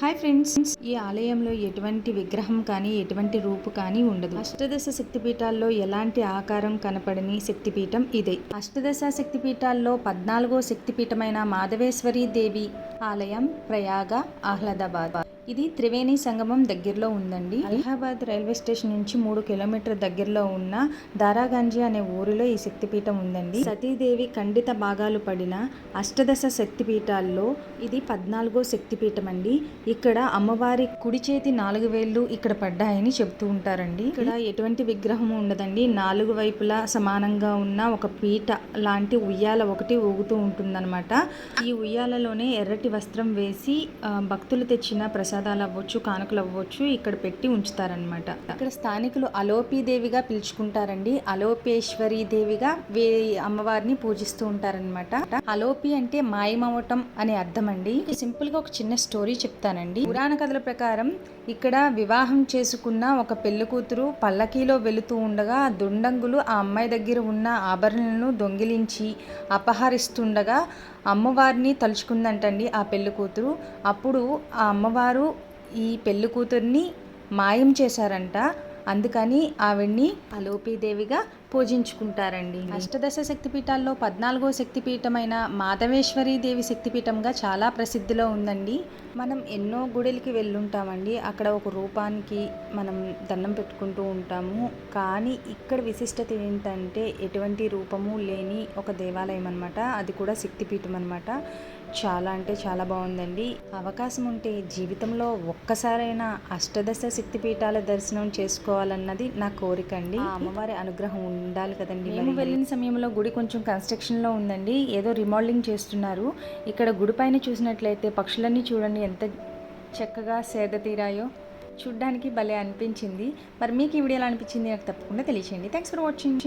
Hi friends. ఈ ఆలయంలో ఎటువంటి విగ్రహం కానీ ఎటువంటి రూపు కానీ ఉండదు. అష్టదశ శక్తిపీఠాల్లో ఎలాంటి ఆకారం కనపడని శక్తిపీఠం ఇదే. అష్టదశ శక్తిపీఠాల్లో పద్నాలుగో శక్తిపీఠమైన మాధవేశ్వరి దేవి ఆలయం ప్రయాగ ఆహ్లాదాబాద్. ఇది త్రివేణి సంగమం దగ్గరలో ఉందండి. అలహాబాద్ రైల్వే స్టేషన్ నుంచి మూడు కిలోమీటర్ దగ్గరలో ఉన్న దారాగంజి అనే ఊరిలో ఈ శక్తిపీఠం ఉందండి. సతీదేవి ఖండిత భాగాలు పడిన అష్టదశ శక్తిపీఠాల్లో ఇది పద్నాలుగో శక్తిపీఠం అండి ఇక్కడ అమ్మవారి కుడి చేతి నాలుగు వేళ్ళు ఇక్కడ పడ్డాయని చెప్తూ ఉంటారండి. ఇక్కడ ఎటువంటి విగ్రహం ఉండదండి. నాలుగు వైపులా సమానంగా ఉన్న ఒక పీట లాంటి ఉయ్యాల ఒకటి ఊగుతూ ఉంటుందన్నమాట. ఈ ఉయ్యాలలోనే ఎర్రటి వస్త్రం వేసి భక్తులు తెచ్చిన ప్రసాదాలు అవ్వచ్చు కానుకలు అవ్వచ్చు ఇక్కడ పెట్టి ఉంచుతారనమాట ఇక్కడ స్థానికులు అలోపి దేవిగా పిలుచుకుంటారండి. అలోపేశ్వరి దేవిగా వే అమ్మవారిని పూజిస్తూ ఉంటారనమాట అలోపి అంటే మాయమవటం అనే అర్థం అండి సింపుల్గా ఒక చిన్న స్టోరీ చెప్తానండి. పురాణ కథల ప్రకారం ఇక్కడ వివాహం చేసుకున్న ఒక పెళ్ళి కూతురు పల్లకీలో వెళుతూ ఉండగా దుండంగులు ఆ అమ్మాయి దగ్గర ఉన్న ఆభరణలను దొంగిలించి అపహరిస్తుండగా అమ్మవారిని తలుచుకుందంటండి ఆ పెళ్ళి కూతురు. అప్పుడు ఆ అమ్మవారు ఈ పెళ్ళి కూతుర్ని మాయం చేశారంట. అందుకని ఆవిడ్ని అలోపీదేవిగా పూజించుకుంటారండి అష్టదశ శక్తిపీఠాల్లో పద్నాలుగో శక్తిపీఠమైన మాధవేశ్వరి దేవి శక్తిపీఠంగా చాలా ప్రసిద్ధిలో ఉందండి. మనం ఎన్నో గుడులకి వెళ్ళుంటామండి. అక్కడ ఒక రూపానికి మనం దండం పెట్టుకుంటూ ఉంటాము. కానీ ఇక్కడ విశిష్టత ఏంటంటే ఎటువంటి రూపము లేని ఒక దేవాలయం అనమాట అది కూడా శక్తిపీఠం అనమాట చాలా అంటే చాలా బాగుందండి. అవకాశం ఉంటే జీవితంలో ఒక్కసారైనా అష్టదశ శక్తిపీఠాల దర్శనం చేసుకోవాలన్నది నా కోరిక అండి. అమ్మవారి అనుగ్రహం ఉండాలి కదండి మేము వెళ్ళిన సమయంలో గుడి కొంచెం కన్స్ట్రక్షన్లో ఉందండి. ఏదో రిమోడలింగ్ చేస్తున్నారు. ఇక్కడ గుడి పైన చూసినట్లయితే పక్షులన్నీ చూడండి ఎంత చక్కగా సేద తీరాయో. చూడ్డానికి భలే అనిపించింది. మరి మీకు ఈ వీడియోలో అనిపించింది నాకు తప్పకుండా తెలియచేయండి. Thanks for watching